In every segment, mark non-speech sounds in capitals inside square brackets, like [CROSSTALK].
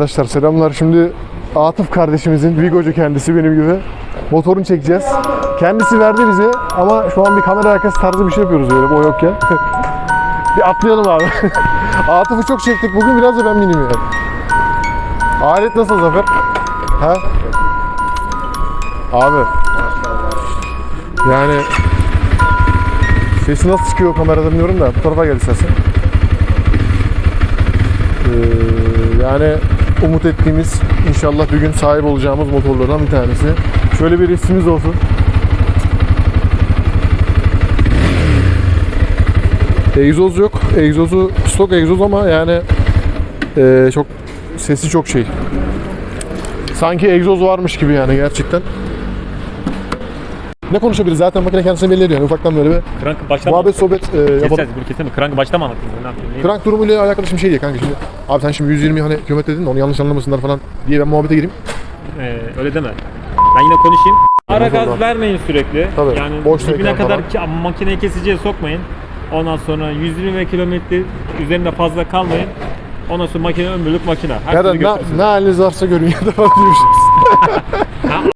Arkadaşlar selamlar. Şimdi Atıf kardeşimizin Vigocu kendisi benim gibi motorunu çekeceğiz. Kendisi verdi bize ama şu an bir kamera arkası tarzı bir şey yapıyoruz böyle o yokken. [LAUGHS] bir atlayalım abi. [LAUGHS] Atıf'ı çok çektik bugün biraz da ben bineyim yani. Alet nasıl Zafer? Ha? Abi. Yani sesi nasıl çıkıyor kamerada bilmiyorum da bu tarafa gel istersen. Ee, yani umut ettiğimiz inşallah bir gün sahip olacağımız motorlardan bir tanesi. Şöyle bir resmimiz olsun. Egzoz yok. Egzozu stok egzoz ama yani ee, çok sesi çok şey. Sanki egzoz varmış gibi yani gerçekten. Ne konuşabiliriz? Zaten makine kendisine belli ediyor. Yani ufaktan böyle bir Krank başta mı? muhabbet sohbet e, yapalım. Keseceğiz bunu keselim. Krank başta mı? Ne? Ne- Krank durumuyla alakalı şimdi şey diye kanka şimdi. Abi sen şimdi 120 hani kilometre dedin de onu yanlış anlamasınlar falan diye ben muhabbete gireyim. Ee, öyle deme. Ben yine konuşayım. Ara gaz vermeyin sürekli. Tabii, Yani boş dibine kadar ki, makineyi kesiciye sokmayın. Ondan sonra 120 kilometre üzerinde fazla kalmayın. Ondan sonra makine ömürlük makine. Her Ya da türlü ne, haliniz varsa görün ya da falan diyormuşuz. [LAUGHS]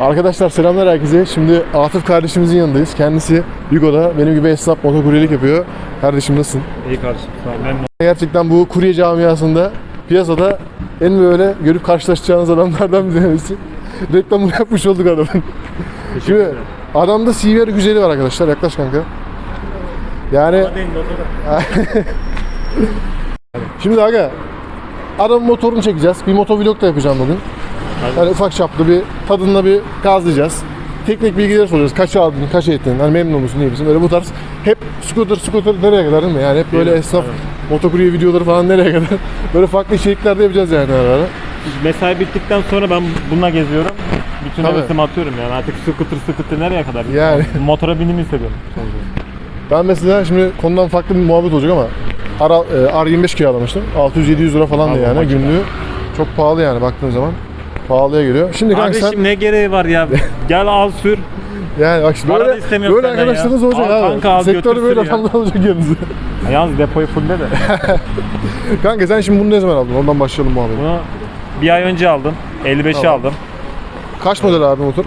Arkadaşlar selamlar herkese. Şimdi Atıf kardeşimizin yanındayız. Kendisi Yugo'da benim gibi esnaf motokuryelik yapıyor. Kardeşim nasılsın? İyi kardeşim. Sağ ol. Gerçekten bu kurye camiasında piyasada en böyle görüp karşılaşacağınız adamlardan bir tanesi. [LAUGHS] Reklamını yapmış olduk adamın. Şimdi adamda CVR güzeli var arkadaşlar. Yaklaş kanka. Yani [LAUGHS] Şimdi aga adamın motorunu çekeceğiz. Bir motovlog da yapacağım bugün. Yani ufak çaplı bir tadında bir gazlayacağız. Teknik bilgiler soruyoruz. Kaç aldın, kaç ettin, hani memnun musun, iyi misin? Böyle bu tarz. Hep scooter, scooter nereye kadar değil mi? Yani hep böyle esnaf, motokurye videoları falan nereye kadar? [LAUGHS] Böyle farklı içerikler de yapacağız yani ara ara. mesai bittikten sonra ben bununla geziyorum. Bütün Tabii. hevesimi atıyorum yani artık scooter scooter nereye kadar? Yani. [LAUGHS] Motora binimi hissediyorum. Ben mesela şimdi konudan farklı bir muhabbet olacak ama ara, e, R25 kiralamıştım. 600-700 lira falan da Abi, yani günlüğü. Çok pahalı yani baktığın zaman. Pahalıya geliyor. Şimdi kanka Abi sen şimdi ne gereği var ya? [LAUGHS] Gel al sür. yani bak şimdi Para da böyle, istemiyorum böyle senden arkadaşlarınız ya. olacak Al abi. kanka, al Sektörde böyle ya. adamlar olacak yanınızda. Yalnız depoyu fulle de. [LAUGHS] kanka sen şimdi bunu ne zaman aldın? Ondan başlayalım muhabbet. Bunu bir ay önce aldım. 55'i Tamam. aldım. Kaç model abi motor?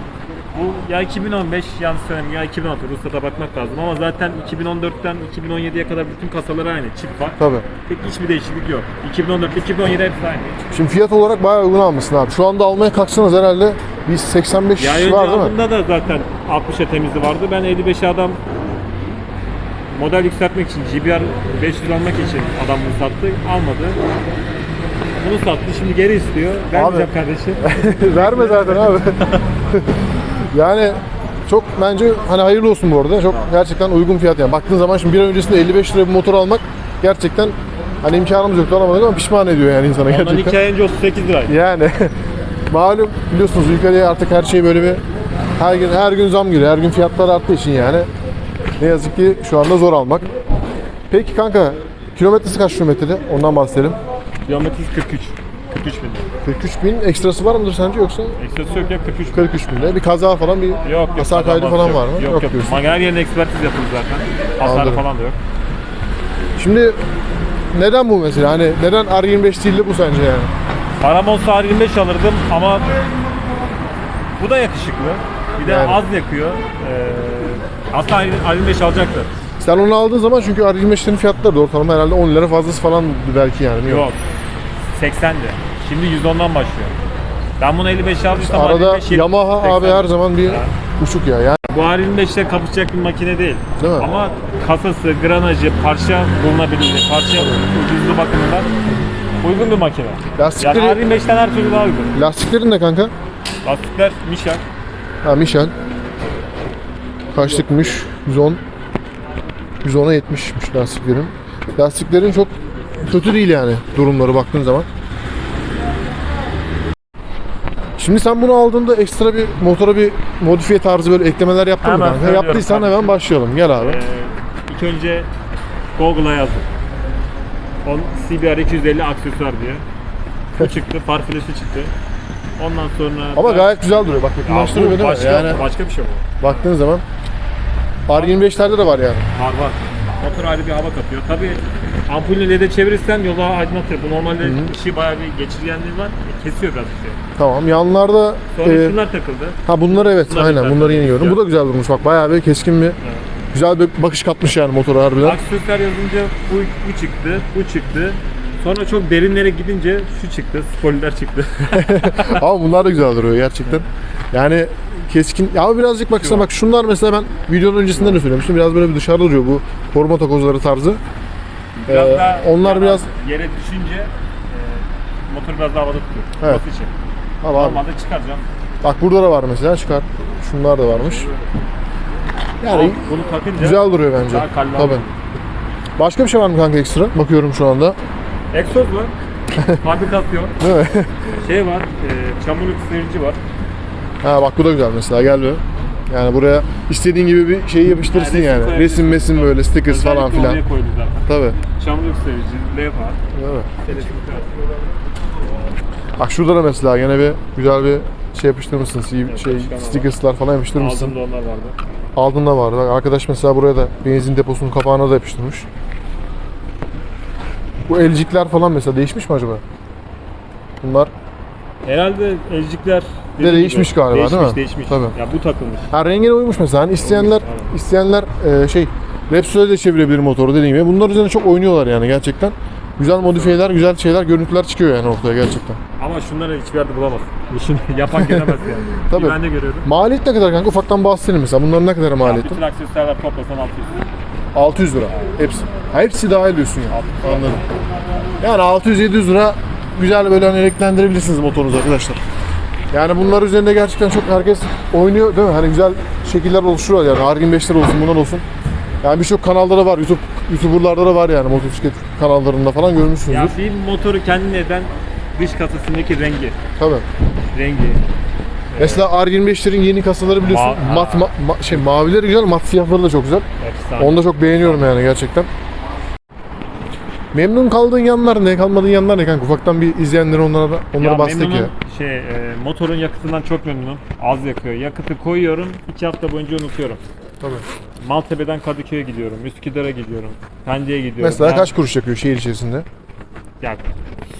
Ya 2015 yanlış söyleyeyim ya 2016 ruhsata bakmak lazım ama zaten 2014'ten 2017'ye kadar bütün kasalar aynı. Çip var. Tabii. Tek hiçbir değişiklik yok. 2014 2017 hepsi aynı. Şimdi fiyat olarak bayağı uygun almışsın abi. Şu anda almaya kalksanız herhalde bir 85 Ya önce var değil mi? aldığımda da zaten 60'a temizli vardı. Ben 55'e adam model yükseltmek için GBR 500 almak için adam bunu sattı. Almadı. Bunu sattı. Şimdi geri istiyor. Vermeyeceğim kardeşim. [LAUGHS] Verme zaten abi. [LAUGHS] yani çok bence hani hayırlı olsun bu arada. Çok gerçekten uygun fiyat yani. Baktığın zaman şimdi bir ay öncesinde 55 liraya bir motor almak gerçekten hani imkanımız yoktu alamadık ama pişman ediyor yani insana Ondan gerçekten. 2 ay önce 38 liraydı. Yani [LAUGHS] malum biliyorsunuz ülkede artık her şey böyle bir her gün her gün zam geliyor. Her gün fiyatlar arttığı için yani ne yazık ki şu anda zor almak. Peki kanka kilometresi kaç kilometrede? Ondan bahsedelim. Kilometresi 43. 43 bin. 43 bin ekstrası var mıdır sence yoksa? Ekstrası yok ya 43 bin. 43 bin Bir kaza falan bir Yok yok. hasar kaydı falan yok. var mı? Yok yok. diyorsun. Ama her yerine ekspertiz yapıldı zaten. Hasar Anladım. falan da yok. Şimdi neden bu mesela? Hani neden R25 değil de bu sence yani? Param olsa R25 alırdım ama bu da yakışıklı. Bir de Yani. az yakıyor. Ee, aslında R25 alacaktı. Sen onu aldığın zaman çünkü R25'lerin fiyatları da ortalama herhalde 10 lira fazlası falan belki yani. Yok. 80'di. Şimdi 110'dan başlıyor. Ben bunu 55 almıştım. Arada R25 Yamaha abi 80. her zaman bir uçuk ya. Yani Bu R25 ile kapışacak bir makine değil. Değil mi? Ama kasası, granajı, parça bulunabilir, parça ucuzlu bakımından uygun bir makine. Yani lastikleri, R25'ten her türlü daha uygun. lastiklerin ne kanka? Lastikler Michelin. Ha Michelin. Kaçlıkmış? 110. 110'a 70'miş lastiklerin. Lastiklerin çok kötü değil yani durumları baktığın zaman. Şimdi sen bunu aldığında ekstra bir motora bir modifiye tarzı böyle eklemeler yaptın mı Hemen kanka? söylüyorum Yaptıysan kardeşim. hemen başlayalım. Gel abi. Ee, ilk önce Google'a yazdım. On CBR 250 aksesuar diye. Bu çıktı, far filesi çıktı. Ondan sonra Ama da- gayet güzel duruyor. Bak Ya yakınlaştırıyor bu mi? başka, Yani başka bir şey bu. baktığın zaman R25'lerde de var yani. Var var. Motor ayrı bir hava katıyor. Tabii ampulünü LED'e çevirirsen yolu aydınlatır. Bu normalde ışığı bayağı bir geçirgenliği var. Kesiyor biraz ışığı. Tamam yanlarda Sonra e, şunlar takıldı. ha bunlar evet Bunlar aynen bunları yeni gördüm. Bu da güzel durmuş bak bayağı bir keskin bir güzel bir bakış katmış yani motora harbiden. Aksesuar yazınca bu, bu çıktı, bu çıktı. Sonra çok derinlere gidince şu çıktı, spoiler çıktı. [LAUGHS] Ama bunlar da güzel duruyor gerçekten. Yani keskin. Ya ama birazcık bak bak şunlar mesela ben videonun öncesinden de söylemiştim. Biraz böyle bir dışarıda duruyor bu koruma takozları tarzı. Biraz Ee, daha onlar biraz yere düşünce e, motor biraz daha havada tutuyor. Evet. İçin. Al abi. Normalde çıkaracağım. Bak burada da var mesela çıkar. Şunlar da varmış. Yani Ama bunu takınca güzel duruyor bence. Daha Tabii. Başka bir şey var mı kanka ekstra? Bakıyorum şu anda. Egzoz var. [LAUGHS] Fabrikasyon. Değil mi? Şey var, e, çamurluk sıyırıcı var. ha bak bu da güzel mesela gel be. Yani buraya istediğin gibi bir şeyi yapıştırırsın resim yani. Resim mesim böyle stickers falan Özellikle filan. Oraya koydu zaten. Tabii. Çamurluk sıyırıcı, levha. Teleskop Bak şurada da mesela gene bir güzel bir şey yapıştırmışsın. C- şey var. stickerslar falan yapıştırmışsın. Ağzında onlar vardı. Altında var. Bak arkadaş mesela buraya da benzin deposunun kapağına da yapıştırmış. Bu elcikler falan mesela değişmiş mi acaba? Bunlar Herhalde elcikler de değişmiş galiba değişmiş, değil mi? Değişmiş, Tabii. Ya bu takılmış. ha rengine uymuş mesela. Hani isteyenler Aynen. isteyenler e, şey Repsol'e de çevirebilir motoru dediğim gibi. Bunlar üzerine çok oynuyorlar yani gerçekten. Güzel modifiyeler, güzel şeyler, görüntüler çıkıyor yani ortaya gerçekten. Ama şunları hiçbir yerde bulamazsın. İşini [LAUGHS] yapan gelemez yani. [LAUGHS] Tabii. Ben de görüyorum. Maliyet ne kadar kanka? Ufaktan bahsedelim mesela. Bunların ne kadar Ya maliyeti? bütün aksesuarlar toplasan 600. 600 lira. Hepsi. Ha, hepsi dahil diyorsun yani. Anladım. Yani 600-700 lira güzel böyle hani renklendirebilirsiniz motorunuzu arkadaşlar. Yani bunlar üzerinde gerçekten çok herkes oynuyor değil mi? Hani güzel şekiller oluşturuyor yani. R25'ler olsun bunlar olsun. Yani birçok kanallara var. YouTube YouTuber'larda da var yani motosiklet kanallarında falan görmüşsünüzdür. Ya bir motoru kendine eden dış kasasındaki rengi. Tabii. Rengi. Mesela R25'lerin yeni kasaları biliyorsun. Ma- mat ma- ma- şey mavileri güzel, mat siyahları da çok güzel. Efsane. Onu da çok beğeniyorum yani gerçekten. Memnun kaldığın yanlar ne, kalmadığın yanlar ne kanka? Ufaktan bir izleyenlere onlara da onlara ya ya. memnunum. Şey, e, motorun yakıtından çok memnunum. Az yakıyor. Yakıtı koyuyorum, iki hafta boyunca unutuyorum. Tabii. Maltepe'den Kadıköy'e gidiyorum, Üsküdar'a gidiyorum, Pendik'e gidiyorum. Mesela Ya- kaç kuruş yakıyor şehir içerisinde? Ya,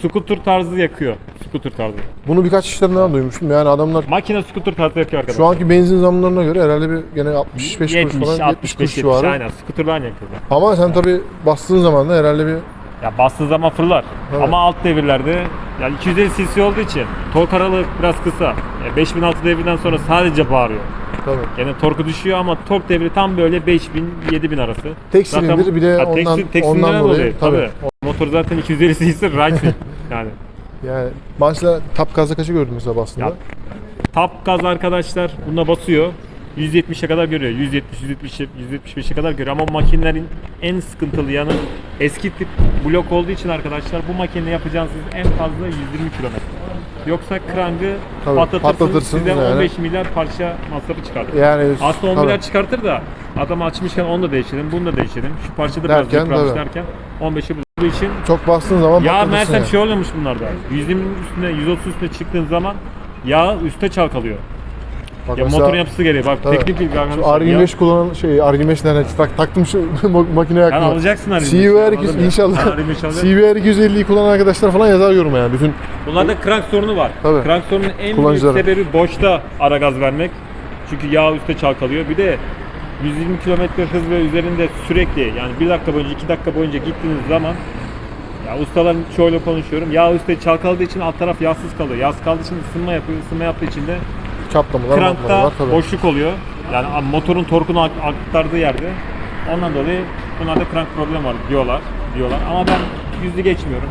scooter tarzı yakıyor. Scooter tarzı. Bunu birkaç işlerinden duymuştum. Yani adamlar Makine scooter tarzı yakıyor arkadaşlar. şu anki benzin zamlarına göre herhalde bir gene 65 kuruş 70, falan 70 65, kuruş 70, civarı. aynen. Scooter'dan yakıyorlar. Ama sen tabi bastığın zaman da herhalde bir Ya bastığı zaman fırlar. Evet. Ama alt devirlerde yani 250 cc olduğu için tork aralığı biraz kısa. Ya 5006 devirden sonra sadece bağırıyor. tabii. Yani torku düşüyor ama tork devri tam böyle 5000 7000 arası. Tek silindir bir de Ha, tek ondan- tek ondan silindirden dolayı, tabii. tabii. Motor zaten 250 cc racing [LAUGHS] yani. Yani mesela tap gazda kaçı gördün mesela bastığında? Ya, Tap gaz arkadaşlar buna basıyor. 170'e kadar görüyor. 170, 170, 175'e kadar görüyor. Ama makinelerin en sıkıntılı yanı eski tip blok olduğu için arkadaşlar bu makine yapacağınız en fazla 120 kilometre. Yoksa krangı Tabii, patlatırsınız, patlatırsın size yani. 15 milyar parça masrafı çıkartır. Yani Aslında 10 tabii. milyar çıkartır da adam açmışken onu da değiştirelim, bunu da değişelim. Şu parçada biraz Derken, derken 15'i bulduğu için çok bastığın zaman ya patlatırsın meğersem yani. şey oluyormuş bunlarda. 120'nin üstüne, 130 üstüne çıktığın zaman yağ üste çalkalıyor. Bak Ya mesela motorun yapısı gereği. Bak Tabii. teknik bilgi şu arkadaşlar. Ya, R25 kullanan şey R25 nereden tak, taktım şu [LAUGHS] makineye yani aklıma. alacaksın R25. CVR anladın 200 mı? inşallah. R25 alacaksın. CVR 250'yi kullanan arkadaşlar falan yazar yoruma yani bütün Bunlarda crank sorunu var. Tabii. Crank sorunun en büyük Kullanıcılara. sebebi boşta ara gaz vermek. Çünkü yağ üste çalkalıyor. Bir de 120 km hız ve üzerinde sürekli yani 1 dakika boyunca 2 dakika boyunca gittiğiniz zaman ya ustaların çoğuyla konuşuyorum. Yağ üstte çalkaladığı için alt taraf yağsız kalıyor. Yağsız kaldığı için ısınma yapıyor. Isınma yaptığı için de çatlamalar Krankta matmalar tabii. boşluk oluyor. Yani motorun torkunu ak- aktardığı yerde. Ondan dolayı bunlarda crank problem var diyorlar. diyorlar. Ama ben yüzü geçmiyorum.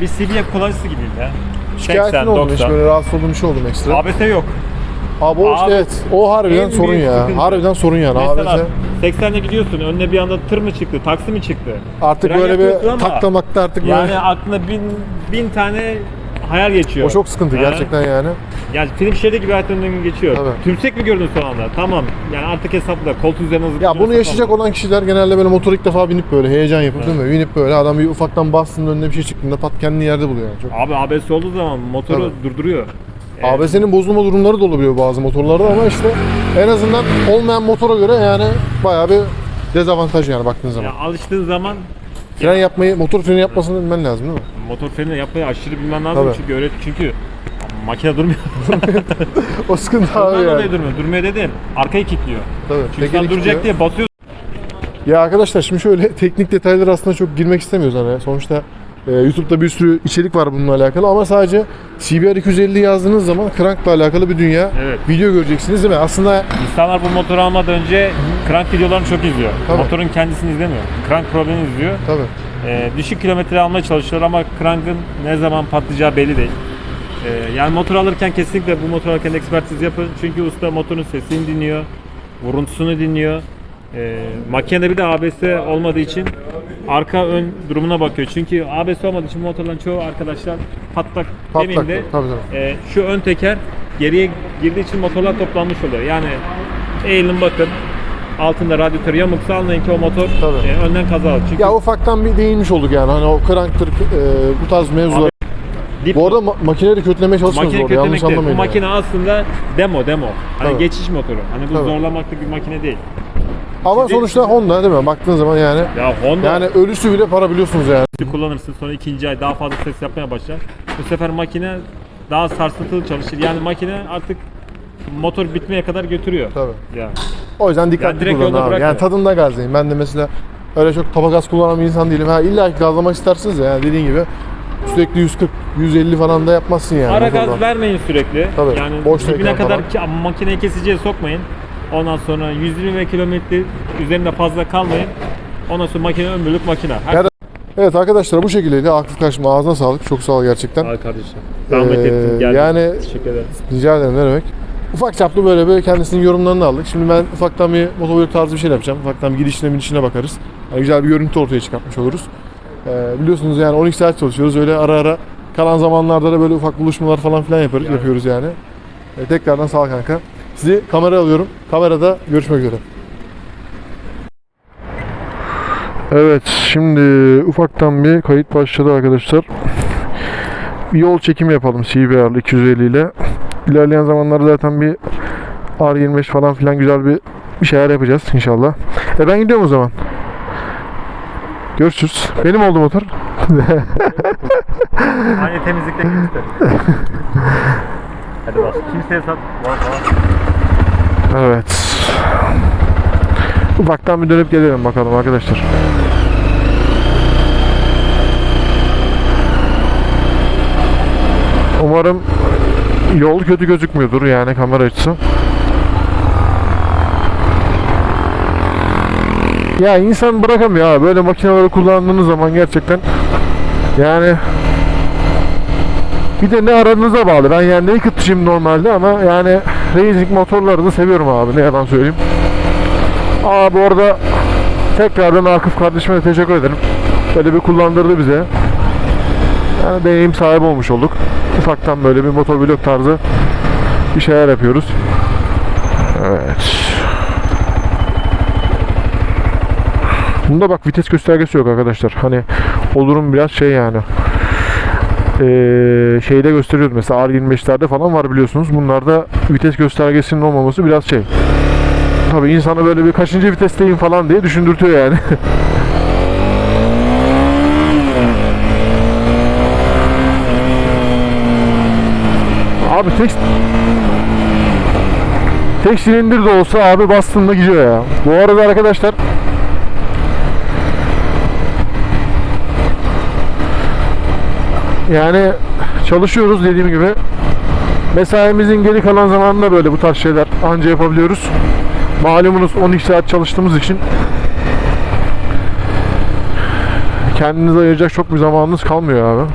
Bir CBF kullanıcısı gibiyim ya. Şikayetin 80, oldu mu? Hiç 90. böyle rahatsız olduğum bir şey oldu mu ekstra? ABS yok. Abi o işte evet. O harbiden en sorun büyük ya. sıkıntı. Harbiden sorun yani. Mesela ABS 80'le gidiyorsun. Önüne bir anda tır mı çıktı, taksi mi çıktı? artık Fren böyle yapıyorsun bir ama taklamakta artık Yani böyle. aklına bin, bin tane hayal geçiyor. O çok sıkıntı Ha? gerçekten yani. Yani film şeridi gibi hayatımdan geçiyor. Tabii. Tümsek mi gördün son anda? Tamam. Yani artık hesapla. Koltuğun üzerine Ya bunu yaşayacak falan. olan kişiler genelde böyle motor ilk defa binip böyle heyecan yapıp değil mi? Binip böyle adam bir ufaktan bastığında önüne bir şey çıktığında pat kendini yerde buluyor yani. Çok. Abi ABS olduğu zaman motoru durduruyor. ABS'nin bozulma durumları da olabiliyor bazı motorlarda ama işte en azından olmayan motora göre yani bayağı bir dezavantaj yani baktığın zaman. Ya alıştığın zaman Fren yapmayı, motor freni yapmasını bilmen lazım değil mi? motor freni yapmayı aşırı bilmen lazım Tabii. çünkü öğret çünkü makine durmuyor. [LAUGHS] O sıkıntı Ondan abi dolayı yani. durmuyor. Durmuyor dedim. Arkayı kilitliyor. Tabii. Çünkü sen duracak diye basıyorsun. Ya arkadaşlar şimdi şöyle [LAUGHS] teknik detaylara aslında çok girmek istemiyoruz hani. Sonuçta e, YouTube'da bir sürü içerik var bununla alakalı ama sadece CBR 250 yazdığınız zaman crankla alakalı bir dünya Evet. video göreceksiniz değil mi? Aslında İnsanlar bu motoru almadan önce crank videolarını çok izliyor. Tabii. Motorun kendisini izlemiyor. Crank problemi izliyor. tabii. Ee, düşük kilometre almaya çalışıyorlar ama crank'ın ne zaman patlayacağı belli değil. Ee, yani motor alırken kesinlikle bu motor alırken ekspertiz yapın. Çünkü usta motorun sesini dinliyor, vuruntusunu dinliyor. Ee, makinede bir de ABS olmadığı için arka ön durumuna bakıyor. Çünkü ABS olmadığı için motorların çoğu arkadaşlar patlak, Patlak. demeyeyim de Tabii tabii. e, şu ön teker geriye girdiği için motorlar toplanmış oluyor. Yani eğilin bakın altında radyatör yamuksa anlayın ki o motor Tabii. e, önden kaza alır. Çünkü Ya ufaktan bir değinmiş olduk yani hani o cranktır e, bu tarz mevzular. dip Bu arada ma- makineyi de kötülemeye çalışmıyoruz makine orada yanlış değil. Bu anlamayın. yani. makine aslında demo demo. Hani Tabii. geçiş motoru. Hani bu Tabii. bir makine değil. Ama sonuçta Honda değil mi? Baktığın zaman yani Ya Honda yani ölüsü bile para biliyorsunuz yani. kullanırsın sonra ikinci ay daha fazla ses yapmaya başlar. Bu sefer makine daha sarsıntılı çalışır. Yani makine artık motor bitmeye kadar götürüyor. Tabii. Ya. O yüzden dikkatli Yani kullanın abi. bırakma. Yani tadında gazlayın. Ben de mesela öyle çok tapa gaz kullanan bir insan değilim. Ha illa ki gazlamak istersiniz ya yani dediğin gibi sürekli 140 150 falan da yapmazsın yani. Ara gaz vermeyin sürekli. Tabii, Yani boş dibine kadar ki, makineyi kesiciye sokmayın. Ondan sonra 120 kilometre üzerinde fazla kalmayın. Ondan sonra makine ömürlük makine. Her Evet arkadaşlar bu şekildeydi. Aktif kaçma ağzına sağlık. Çok sağ ol gerçekten. Al kardeşim. Zahmet Ee, ettin geldin. yani- Teşekkür ederim. Rica ederim ne demek. Ufak çaplı böyle böyle kendisinin yorumlarını aldık. Şimdi ben ufaktan bir motovlog tarzı bir şey yapacağım. Ufaktan bir gidişine gidişine bakarız. Yani güzel bir görüntü ortaya çıkartmış oluruz. Ee, biliyorsunuz yani 12 saat çalışıyoruz. Öyle ara ara kalan zamanlarda da böyle ufak buluşmalar falan filan yaparız, yapıyoruz yani. Ee, tekrardan sağ ol kanka. Sizi kameraya alıyorum. Kamerada görüşmek üzere. Evet, şimdi ufaktan bir kayıt başladı arkadaşlar. Bir yol çekimi yapalım CBR'lı 250 ile. İlerleyen zamanlarda zaten bir R25 falan filan güzel bir bir şeyler yapacağız inşallah. E ben gidiyorum o zaman. Görüşürüz. Benim oldu motor. Aynı temizlikte kimse. [LAUGHS] Hadi bas. Kimseye sat. Var var. Evet. Ufaktan bir dönüp gelelim bakalım arkadaşlar. Umarım yol kötü gözükmüyordur yani kamera açısı. Ya insan bırakamıyor abi böyle makineleri kullandığınız zaman gerçekten yani bir de ne aranıza bağlı. Ben yani naked dışıyım normalde ama yani racing motorları da seviyorum abi ne yalan söyleyeyim. Aa bu arada tekrardan Akif kardeşime de teşekkür ederim. Böyle bir kullandırdı bize. Yani deneyim sahibi olmuş olduk. Ufaktan böyle bir motovlog tarzı bir şeyler yapıyoruz. Evet. Bunda bak vites göstergesi yok arkadaşlar. Hani o durum biraz şey yani. Ee, şeyde gösteriyordu mesela R25'lerde falan var biliyorsunuz. Bunlarda vites göstergesinin olmaması biraz şey. Tabii insanı böyle bir kaçıncı vitesteyim falan diye düşündürtüyor yani. [LAUGHS] abi tek tek silindir de olsa abi bastığında gidiyor ya. Bu arada arkadaşlar yani çalışıyoruz dediğim gibi. Mesaimizin geri kalan zamanında böyle bu tarz şeyler anca yapabiliyoruz. Malumunuz 12 saat çalıştığımız için kendinize ayıracak çok bir zamanınız kalmıyor abi.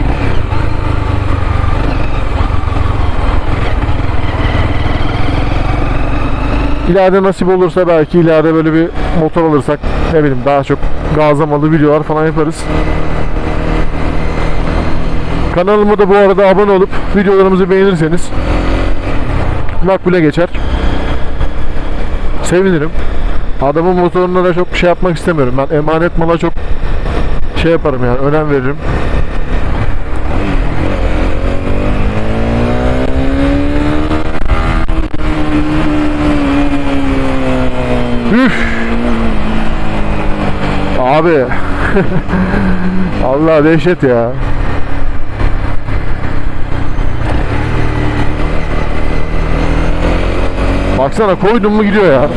İleride nasip olursa belki ileride böyle bir motor alırsak ne bileyim daha çok gazlamalı videolar falan yaparız. Kanalıma da bu arada abone olup videolarımızı beğenirseniz makbule geçer. Sevinirim. Adamın motoruna da çok şey yapmak istemiyorum. Ben emanet mala çok şey yaparım yani önem veririm. Üf. Abi. [LAUGHS] Allah dehşet ya. Baksana koydum mu gidiyor ya.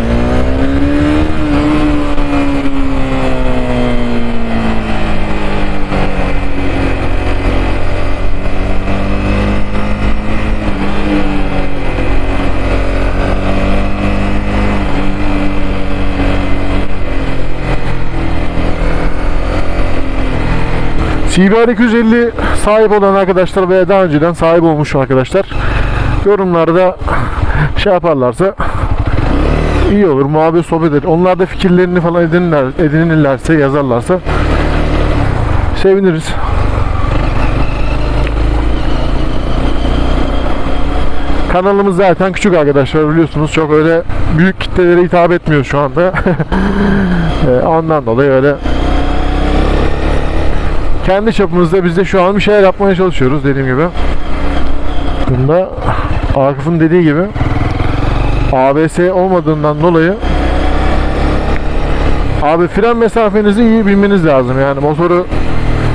CBR 250 sahip olan arkadaşlar veya daha önceden sahip olmuş arkadaşlar yorumlarda şey yaparlarsa iyi olur. Muhabbet sohbet eder. Onlar da fikirlerini falan edinirler, edinirlerse yazarlarsa seviniriz. Kanalımız zaten küçük arkadaşlar biliyorsunuz. Çok öyle büyük kitlelere hitap etmiyor şu anda. [LAUGHS] Ee, Ondan dolayı öyle kendi çapımızda biz de şu an bir şeyler yapmaya çalışıyoruz dediğim gibi. Bunda Akif'in dediği gibi ABS olmadığından dolayı abi fren mesafenizi iyi bilmeniz lazım. Yani motoru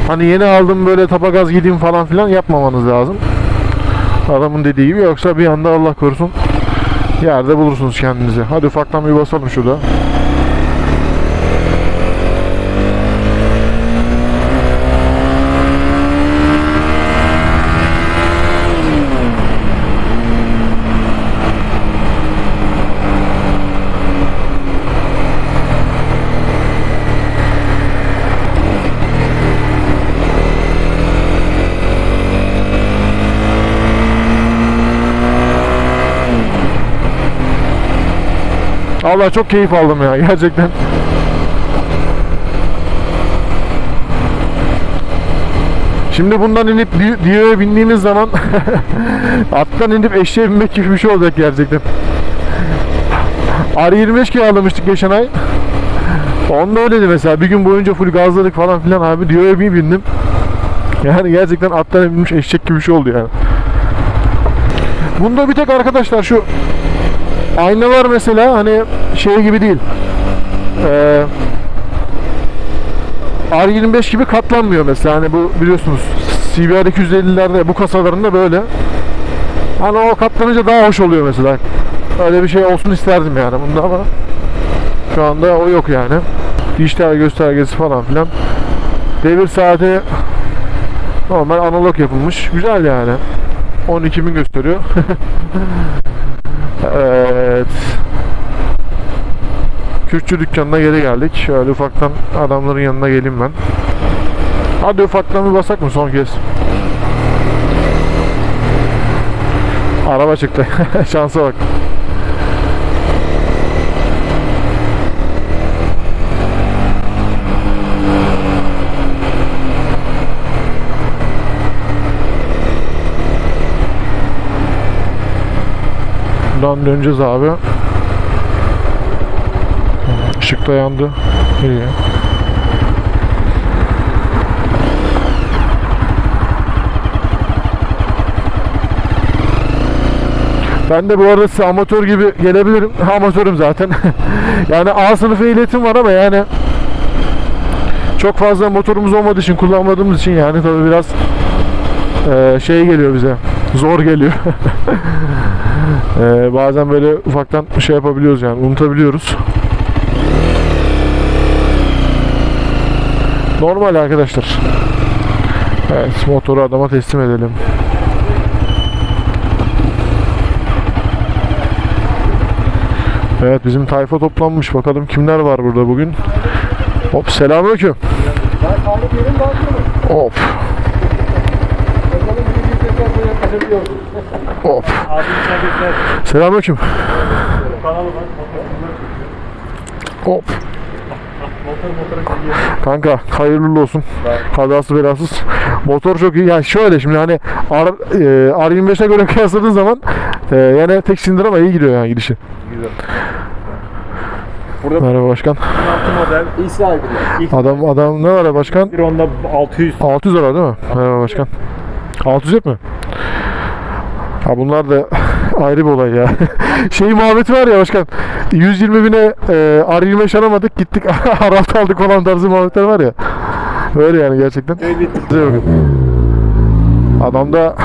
hani yeni aldım böyle tapa gaz gideyim falan filan yapmamanız lazım. Adamın dediği gibi yoksa bir anda Allah korusun yerde bulursunuz kendinizi. Hadi ufaktan bir basalım şurada. Allah çok keyif aldım ya [LAUGHS] gerçekten. Şimdi bundan inip di- diyoya bindiğiniz zaman [LAUGHS] attan inip eşeğe binmek gibi bir şey olacak gerçekten. R25 kiralamıştık geçen ay. Onda öyleydi mesela. Bir gün boyunca full gazladık falan filan abi. Diyoya bir bindim. Yani gerçekten attan binmiş eşek gibi bir şey oldu yani. Bunda bir tek arkadaşlar şu aynalar mesela hani şey gibi değil. Ee, R25 gibi katlanmıyor mesela hani bu biliyorsunuz CBR 250'lerde bu kasalarında böyle. Hani o katlanınca daha hoş oluyor mesela. Öyle bir şey olsun isterdim yani bunda ama şu anda o yok yani. Dijital göstergesi falan filan. Devir saati normal analog yapılmış. Güzel yani. 12.000 gösteriyor. [LAUGHS] Evet. Kürkçü dükkanına geri geldik. Şöyle ufaktan adamların yanına geleyim ben. Hadi ufaktan bir basak mı son kez? Araba çıktı. [LAUGHS] Şansa bak. Buradan döneceğiz abi. Işık da yandı. İyi. Ben de bu arada size amatör gibi gelebilirim. [LAUGHS] Amatörüm zaten. [LAUGHS] yani A sınıfı ehliyetim var ama yani çok fazla motorumuz olmadığı için kullanmadığımız için yani tabii biraz eee, şey geliyor bize. Zor geliyor. [LAUGHS] Ee, bazen böyle ufaktan şey yapabiliyoruz yani unutabiliyoruz. Normal arkadaşlar. Evet motoru adama teslim edelim. Evet bizim tayfa toplanmış. Bakalım kimler var burada bugün. Hop selamünaleyküm. Hop. Hop. Selamünaleyküm. Var. Hop. Kanka hayırlı olsun. Kazası belasız. Motor çok iyi. Yani şöyle şimdi hani R, e, R25'e göre [LAUGHS] kıyasladığın zaman e, yani tek silindir ama iyi gidiyor yani gidişi. Güzel. Burada Merhaba başkan. 16 model. İyi sahibi. Adam adam ne var ya başkan? Bir onda 600. 600 lira değil mi? Merhaba başkan. 600 hep mi? Ha bunlar da [LAUGHS] ayrı bir olay ya. [LAUGHS] şey muhabbeti var ya başkan. 120 bine e, R25 alamadık gittik [LAUGHS] R6 aldık falan tarzı muhabbetler var ya. Öyle yani gerçekten. Bakın. Adamda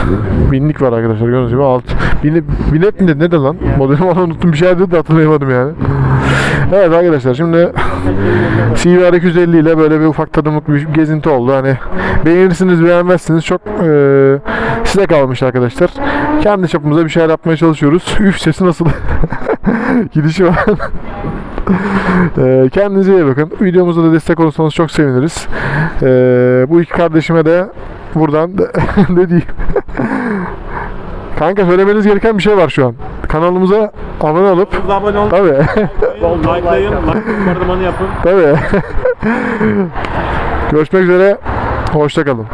binlik var arkadaşlar gördüğünüz gibi alt. Binip, binet mi dedi ne de lan? Modeli falan unuttum bir şey dedi de hatırlayamadım yani. Evet arkadaşlar şimdi [LAUGHS] CBR 250 ile böyle bir ufak tadımlık bir gezinti oldu. Hani beğenirsiniz beğenmezsiniz çok eee size kalmış arkadaşlar. Kendi çapımıza bir şeyler yapmaya çalışıyoruz. [LAUGHS] Üf sesi nasıl? [LAUGHS] Gidişi var. Eee, kendinize iyi bakın. Videomuza da destek olursanız çok seviniriz. Eee, bu iki kardeşime de buradan ne diyeyim? Kanka söylemeniz gereken bir şey var şu an. Kanalımıza abone olup Kanalımıza abone olun. Tabii. [LAUGHS] Likelayın. Like yapın. Tabii. [LAUGHS] Görüşmek üzere. Hoşça kalın.